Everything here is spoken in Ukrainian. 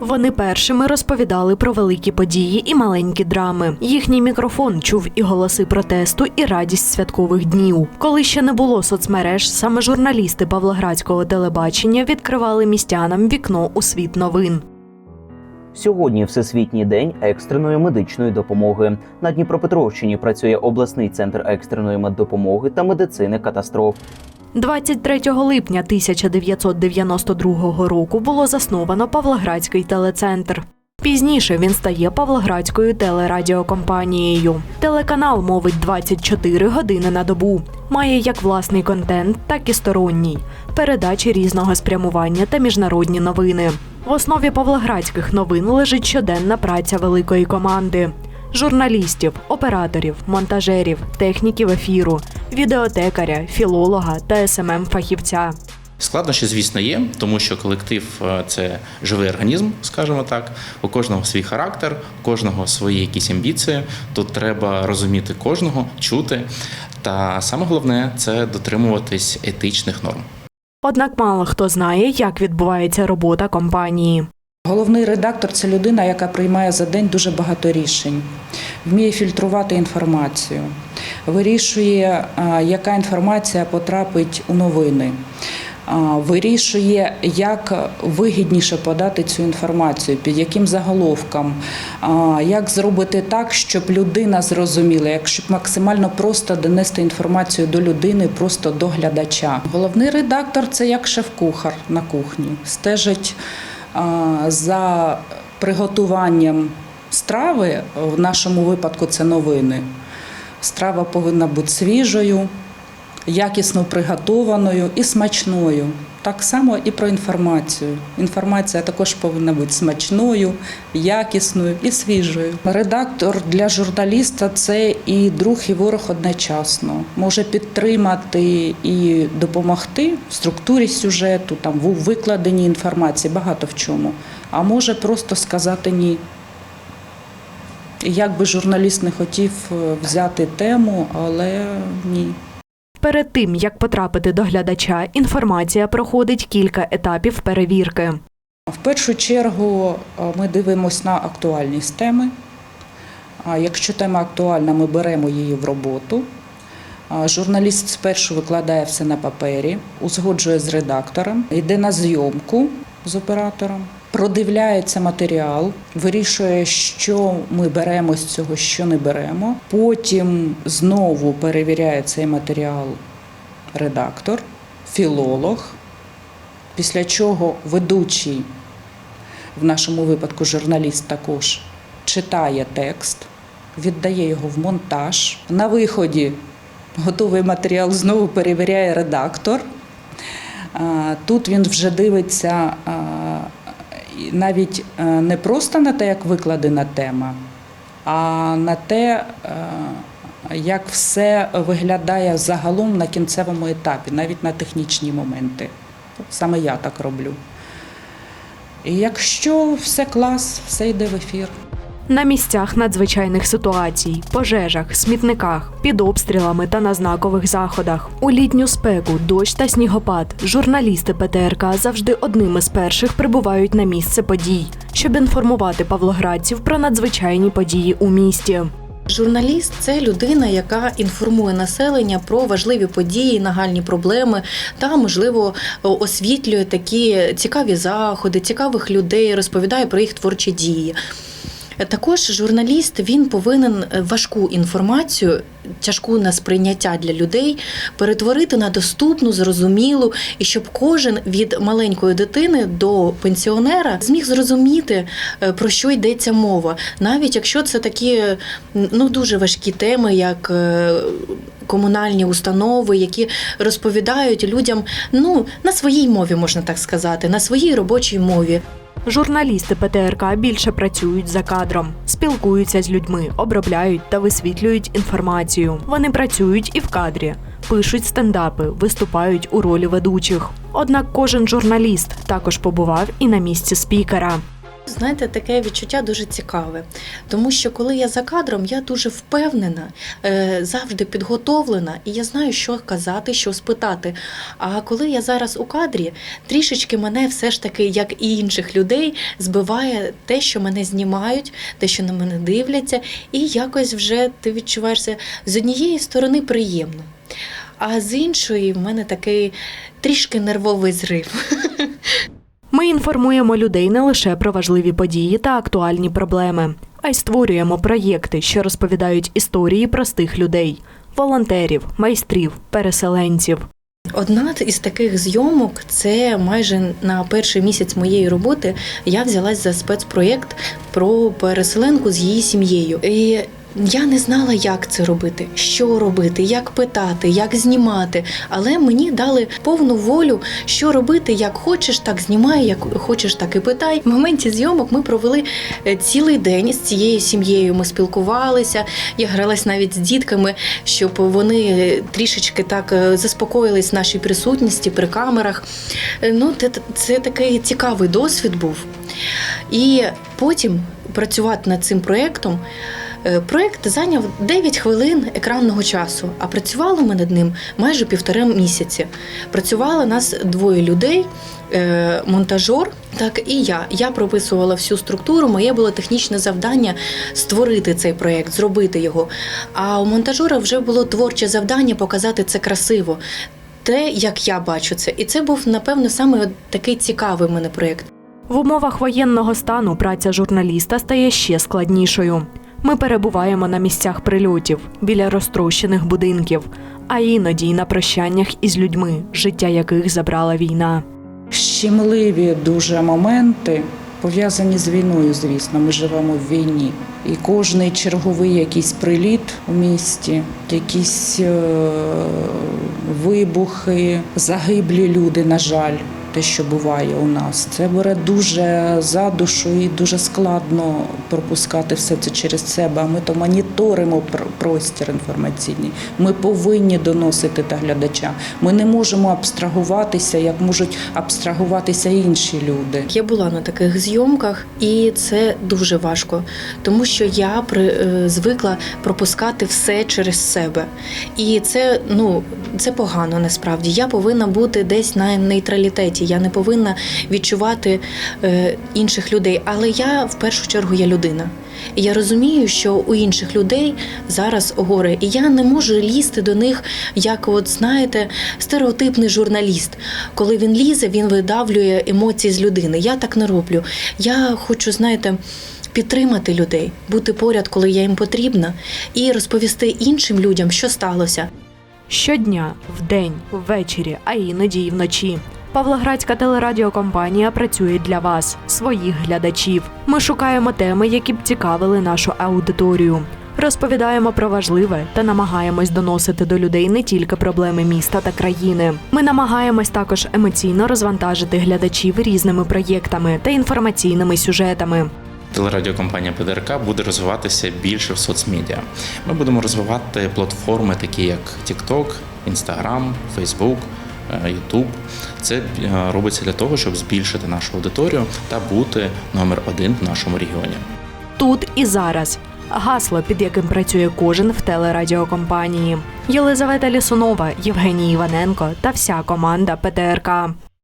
Вони першими розповідали про великі події і маленькі драми. Їхній мікрофон чув і голоси протесту, і радість святкових днів. Коли ще не було соцмереж, саме журналісти Павлоградського телебачення відкривали містянам вікно у світ новин. Сьогодні Всесвітній день екстреної медичної допомоги. На Дніпропетровщині працює обласний центр екстреної меддопомоги та медицини катастроф. 23 липня 1992 року було засновано Павлоградський телецентр. Пізніше він стає Павлоградською телерадіокомпанією. Телеканал мовить 24 години на добу. Має як власний контент, так і сторонній, передачі різного спрямування та міжнародні новини. В основі павлоградських новин лежить щоденна праця великої команди. Журналістів, операторів, монтажерів, техніків ефіру, відеотекаря, філолога та СММ фахівця. Складнощі, звісно, є, тому що колектив е, це живий організм, скажімо так. У кожного свій характер, у кожного свої якісь амбіції. Тут треба розуміти кожного, чути. Та саме головне це дотримуватись етичних норм. Однак мало хто знає, як відбувається робота компанії. Головний редактор це людина, яка приймає за день дуже багато рішень, вміє фільтрувати інформацію, вирішує, яка інформація потрапить у новини. Вирішує, як вигідніше подати цю інформацію, під яким заголовком, як зробити так, щоб людина зрозуміла, як щоб максимально просто донести інформацію до людини, просто до глядача. Головний редактор це як шеф-кухар на кухні, стежить за приготуванням страви, в нашому випадку це новини. Страва повинна бути свіжою, якісно приготованою і смачною. Так само і про інформацію. Інформація також повинна бути смачною, якісною і свіжою. Редактор для журналіста це і друг, і ворог одночасно. Може підтримати і допомогти в структурі сюжету, там в викладенні інформації, багато в чому. А може просто сказати ні. Як би журналіст не хотів е, взяти тему, але ні. Перед тим як потрапити до глядача, інформація проходить кілька етапів перевірки. В першу чергу е, ми дивимося на актуальність теми. А Якщо тема актуальна, ми беремо її в роботу. Журналіст спершу викладає все на папері, узгоджує з редактором, йде на зйомку з оператором, продивляється матеріал, вирішує, що ми беремо з цього, що не беремо. Потім знову перевіряє цей матеріал редактор, філолог, після чого ведучий, в нашому випадку журналіст також, читає текст, віддає його в монтаж. На виході готовий матеріал знову перевіряє редактор. Тут він вже дивиться навіть е, не просто на те, як викладена тема, а на те, е, як все виглядає загалом на кінцевому етапі, навіть на технічні моменти. Саме я так роблю. І якщо все клас, все йде в ефір. На місцях надзвичайних ситуацій, пожежах, смітниках, під обстрілами та на знакових заходах. У літню спеку, дощ та снігопад. Журналісти ПТРК завжди одними з перших прибувають на місце подій, щоб інформувати павлоградців про надзвичайні події у місті. Журналіст це людина, яка інформує населення про важливі події, нагальні проблеми та, можливо, освітлює такі цікаві заходи, цікавих людей, розповідає про їх творчі дії. Також журналіст він повинен важку інформацію, тяжку на сприйняття для людей перетворити на доступну, зрозумілу, і щоб кожен від маленької дитини до пенсіонера зміг зрозуміти, е, про що йдеться мова, навіть якщо це такі ну дуже важкі теми, як е, комунальні установи, які розповідають людям ну на своїй мові, можна так сказати, на своїй робочій мові. Журналісти ПТРК більше працюють за кадром, спілкуються з людьми, обробляють та висвітлюють інформацію. Вони працюють і в кадрі, пишуть стендапи, виступають у ролі ведучих. Однак кожен журналіст також побував і на місці спікера. Знаєте, таке відчуття дуже цікаве, тому що коли я за кадром, я дуже впевнена, е, завжди підготовлена, і я знаю, що казати, що спитати. А коли я зараз у кадрі, трішечки мене все ж таки, як і інших людей, збиває те, що мене знімають, те, що на мене дивляться, і якось вже ти відчуваєшся з однієї сторони приємно. А з іншої в мене такий трішки нервовий зрив. Інформуємо людей не лише про важливі події та актуальні проблеми, а й створюємо проєкти, що розповідають історії простих людей, волонтерів, майстрів, переселенців. Одна із таких зйомок це майже на перший місяць моєї роботи я взялась за спецпроєкт про переселенку з її сім'єю. І я не знала, як це робити, що робити, як питати, як знімати. Але мені дали повну волю, що робити, як хочеш, так знімай, як хочеш, так і питай. В моменті зйомок ми провели е, цілий день з цією сім'єю. Ми спілкувалися. Я гралась навіть з дітками, щоб вони е, трішечки так е, заспокоїлись нашій присутності при камерах. Ну, це, це такий цікавий досвід був. І потім працювати над цим проєктом. Е, Проєкт зайняв 9 хвилин екранного часу, а працювали ми над ним майже півтора місяці. Працювало нас двоє людей, е, монтажор, так і я. Я прописувала всю структуру. Моє було технічне завдання створити цей проєкт, зробити його. А у монтажора вже було творче завдання показати це красиво. Те, як я бачу це, і це був напевно саме такий цікавий мене проєкт. В умовах воєнного стану праця журналіста стає ще складнішою. Ми перебуваємо на місцях прильотів біля розтрощених будинків, а іноді й на прощаннях із людьми, життя яких забрала війна. Щемливі дуже моменти пов'язані з війною, звісно. Ми живемо в війні. І кожний черговий якийсь приліт у місті, якісь е, вибухи, загиблі люди, на жаль. Те, що буває у нас, це бере дуже за душу і дуже складно пропускати все це через себе. А ми то моніторимо простір інформаційний. Ми повинні доносити до глядача. Ми не можемо абстрагуватися, як можуть абстрагуватися інші люди. Я була на таких зйомках, і це дуже важко, тому що я при, е, звикла пропускати все через себе. І це ну це погано насправді. Я повинна бути десь на нейтралітеті. Я не повинна відчувати е, інших людей. Але я в першу чергу я людина. І я розумію, що у інших людей зараз горе, і я не можу лізти до них, як, от знаєте, стереотипний журналіст. Коли він лізе, він видавлює емоції з людини. Я так не роблю. Я хочу, знаєте. Підтримати людей, бути поряд, коли я їм потрібна, і розповісти іншим людям, що сталося. Щодня, вдень, ввечері, а іноді й вночі. Павлоградська телерадіокомпанія працює для вас, своїх глядачів. Ми шукаємо теми, які б цікавили нашу аудиторію. Розповідаємо про важливе та намагаємось доносити до людей не тільки проблеми міста та країни. Ми намагаємось також емоційно розвантажити глядачів різними проєктами та інформаційними сюжетами. Телерадіокомпанія ПДРК буде розвиватися більше в соцмедіа. Ми будемо розвивати платформи, такі як TikTok, Instagram, Facebook, YouTube. Це е, робиться для того, щоб збільшити нашу аудиторію та бути номер один в нашому регіоні. Тут і зараз. Гасло, під яким працює кожен в телерадіокомпанії. Єлизавета Лісунова, Євгеній Іваненко та вся команда ПТРК.